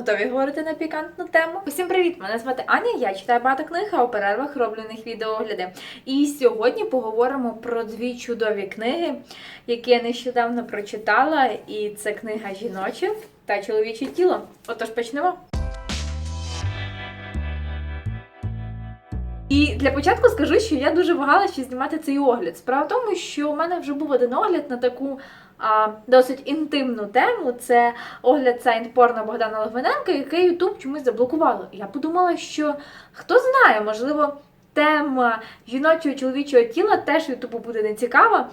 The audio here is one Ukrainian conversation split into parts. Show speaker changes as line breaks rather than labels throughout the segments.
Готові говорити на пікантну тему? Усім привіт! Мене звати Аня. Я читаю багато книг, а у перервах роблю них відеогляди. І сьогодні поговоримо про дві чудові книги, які я нещодавно прочитала. І це книга жіноче та чоловіче тіло. Отож почнемо. І для початку скажу, що я дуже вагалася знімати цей огляд. Справа в тому, що у мене вже був один огляд на таку а, досить інтимну тему. Це огляд сайт порно Богдана Логвиненка, який Ютуб чомусь заблокувало. Я подумала, що хто знає, можливо, тема жіночого чоловічого тіла теж Ютубу буде не цікава.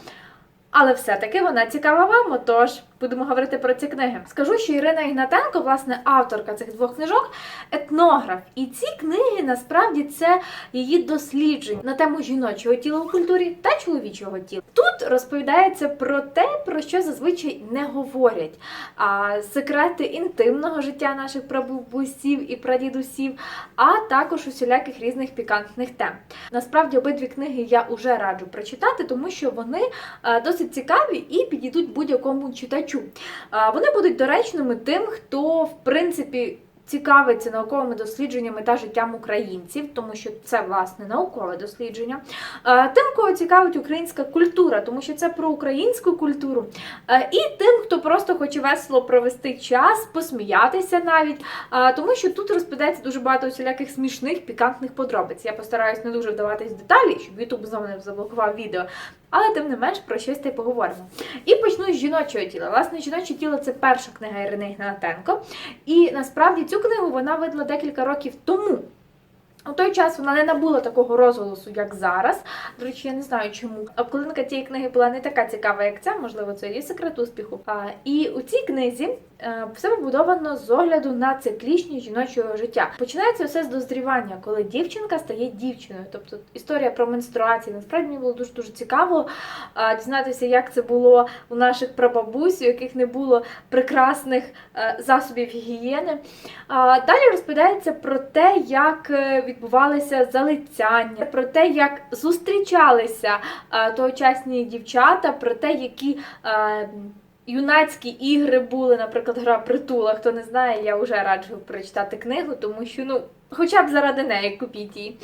Але все-таки вона цікава вам, отож будемо говорити про ці книги. Скажу, що Ірина Ігнатенко, власне, авторка цих двох книжок, етнограф. І ці книги насправді це її дослідження на тему жіночого тіла у культурі та чоловічого тіла. Тут розповідається про те, про що зазвичай не говорять. А секрети інтимного життя наших прабабусів і прадідусів, а також усіляких різних пікантних тем. Насправді обидві книги я уже раджу прочитати, тому що вони е, досить цікаві і підійдуть будь-якому читачу. Е, Вони будуть доречними тим, хто в принципі. Цікавиться науковими дослідженнями та життям українців, тому що це власне наукове дослідження. Тим, кого цікавить українська культура, тому що це про українську культуру. І тим, хто просто хоче весело провести час, посміятися навіть, тому що тут розповідається дуже багато усіляких смішних пікантних подробиць. Я постараюсь не дуже вдаватись в деталі, щоб YouTube знову не заблокував відео. Але тим не менш про щось та й поговоримо. І почну з жіночого тіла. Власне, жіноче тіло це перша книга Ірини Гнатенко. І насправді цю книгу вона видала декілька років тому. У той час вона не набула такого розголосу, як зараз. До речі, я не знаю чому. Обкладинка цієї книги була не така цікава, як ця, можливо, це і секрет успіху. А, і у цій книзі все побудовано з огляду на циклічність жіночого життя. Починається все з дозрівання, коли дівчинка стає дівчиною. Тобто історія про менструацію. Насправді мені було дуже дуже цікаво дізнатися, як це було у наших прабабусь, у яких не було прекрасних е, засобів гігієни. Далі розповідається про те, як е, відбувалися залицяння, про те, як зустрічалися е, тогочасні дівчата, про те, які. Юнацькі ігри були, наприклад, гра притула. Хто не знає, я вже раджу прочитати книгу, тому що ну хоча б заради неї купіть її.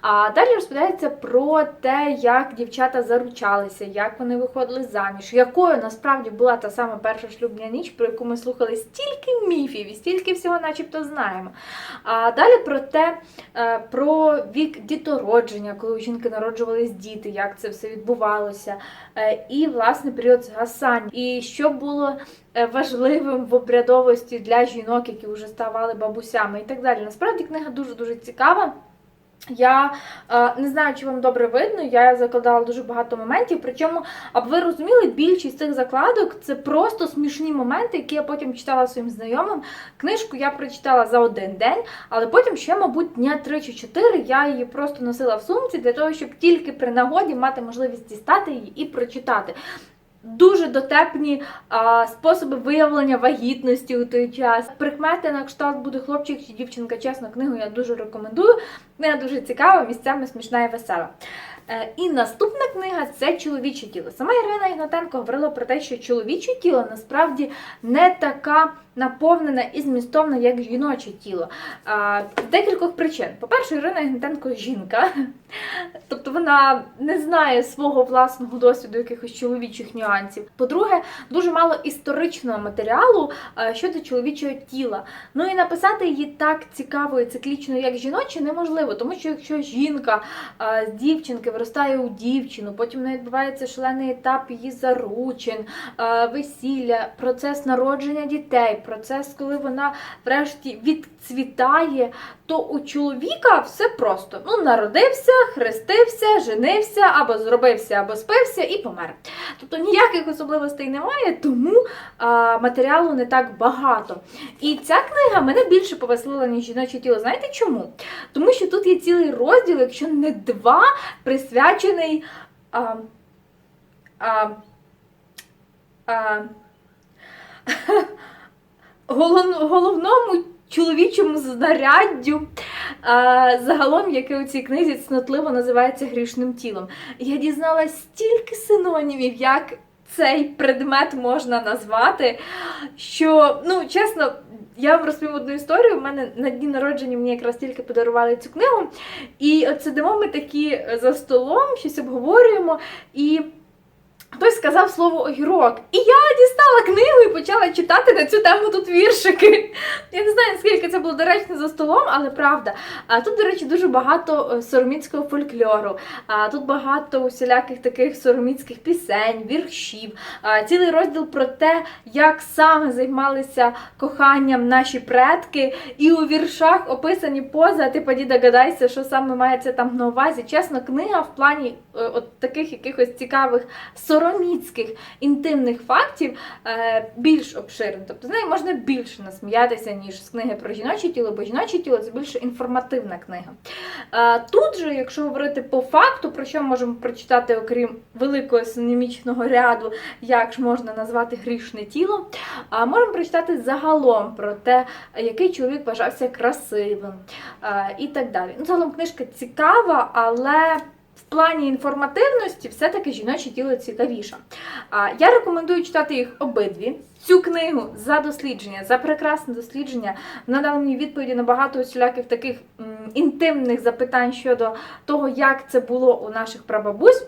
А далі розповідається про те, як дівчата заручалися, як вони виходили заміж, якою насправді була та сама перша шлюбна ніч, про яку ми слухали стільки міфів і стільки всього, начебто, знаємо. А далі про те, е, про вік дітородження, коли у жінки народжувались діти, як це все відбувалося, Е, і власне період згасання, і що було важливим в обрядовості для жінок, які вже ставали бабусями, і так далі. Насправді книга дуже дуже цікава. Я е, не знаю, чи вам добре видно, я закладала дуже багато моментів. Причому, аби ви розуміли, більшість цих закладок це просто смішні моменти, які я потім читала своїм знайомим. Книжку я прочитала за один день, але потім ще, мабуть, дня 3 чи 4 я її просто носила в сумці для того, щоб тільки при нагоді мати можливість дістати її і прочитати. Дуже дотепні а, способи виявлення вагітності у той час. Прикмети на кшталт буде хлопчик чи дівчинка. Чесно, книгу я дуже рекомендую. Книга дуже цікава, місцями смішна і весела. Е, І наступна книга це чоловіче тіло. Сама Ірина Ігнатенко говорила про те, що чоловіче тіло насправді не така наповнена і змістовна, як жіноче тіло. З декількох причин. По-перше, Ірина Ігнатенко жінка, тобто вона не знає свого власного досвіду якихось чоловічих нюансів. По-друге, дуже мало історичного матеріалу е, щодо чоловічого тіла. Ну і написати її так цікаво і циклічно, як жіноче, неможливо, тому що якщо жінка е, з дівчинки виростає у дівчину, потім не відбувається шалений етап її заручин, е, весілля, процес народження дітей, процес, коли вона врешті відцвітає, то у чоловіка все просто. Ну, народився, хрестився, женився, або зробився, або спився і помер. Тобто ніяких особливостей немає, тому а, матеріалу не так багато. І ця книга мене більше повеселила, ніж жіноче тіло. Знаєте чому? Тому що тут є цілий розділ, якщо не два, присвячений. А, а, а, головному чоловічому знаряддю, а, загалом, яке у цій книзі цнотливо називається грішним тілом. Я дізналась стільки синонімів, як цей предмет можна назвати, що, ну, чесно, Я вам розповім одну історію. У мене на дні народження мені якраз тільки подарували цю книгу. І от сидимо ми такі за столом, щось обговорюємо. І хтось сказав слово огірок. І я дістала книгу і почала читати на цю тему тут віршики. Я не знаю, наскільки це було доречно за столом, але правда. Тут, до речі, дуже багато е, сороміцького фольклору. Тут багато усіляких таких сороміцьких пісень, віршів. Цілий розділ про те, як саме займалися коханням наші предки, і у віршах описані пози, а ти поді догадайся, що саме мається там на увазі. Чесно, книга в плані е, от таких якихось цікавих сороміцьких інтимних фактів е, більш обширна. Тобто з неї можна більше насміятися, ніж з книги про жіноче тіло, бо жіноче тіло це більше інформативна книга. Е, тут же, якщо говорити по факту, про що можемо прочитати, окрім великого синонімічного ряду, як ж можна назвати грішне тіло, можемо прочитати загалом про те, який чоловік вважався красивим е, і так далі. Ну, загалом книжка цікава, але в плані інформативності все-таки жіноче тіло цікавіше. Я рекомендую читати їх обидві. Цю книгу за дослідження, за прекрасне дослідження, вона дала мені відповіді на багато усіляких таких інтимних запитань щодо того, як це було у наших прабабусь.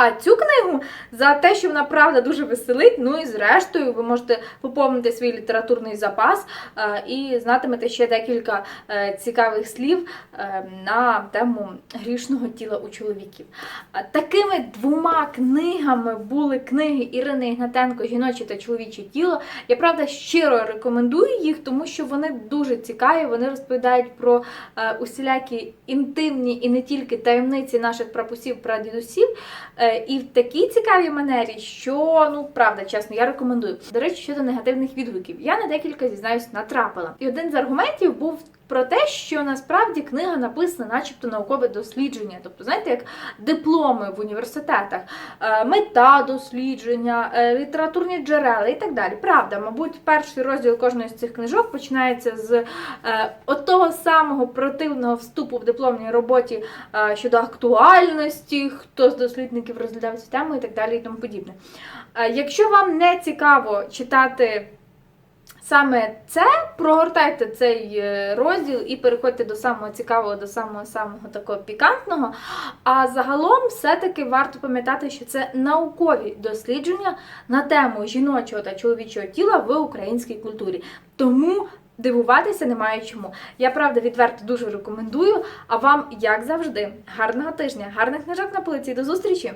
А цю книгу за те, що вона правда дуже веселить. Ну і зрештою, ви можете поповнити свій літературний запас е, і знатимете ще декілька е, цікавих слів е, на тему грішного тіла у чоловіків. Такими двома книгами були книги Ірини Ігнатенко Жіноче та чоловіче тіло. Я правда щиро рекомендую їх, тому що вони дуже цікаві. Вони розповідають про усілякі інтимні і не тільки таємниці наших прапусів, прадідусів. І в такій цікавій манері, що ну правда, чесно, я рекомендую. До речі, щодо негативних відгуків, я на декілька зізнаюсь натрапила. І один з аргументів був про те, що насправді книга написана, начебто, наукове дослідження, тобто, знаєте, як дипломи в університетах, Е, мета дослідження, е, літературні джерела і так далі. Правда, мабуть, перший розділ кожної з цих книжок починається з е, того самого противного вступу в дипломній роботі щодо актуальності, хто з дослідників розглядав цю тему і так далі і тому подібне. Якщо вам не цікаво читати саме це, прогортайте цей е, розділ і переходьте до самого цікавого, до самого самого такого пікантного. А загалом, все-таки варто пам'ятати, що це наукові дослідження на тему жіночого та чоловічого тіла в українській культурі. Тому дивуватися немає чому. Я правда відверто дуже рекомендую. А вам, як завжди, гарного тижня, гарних книжок на полиці. До зустрічі!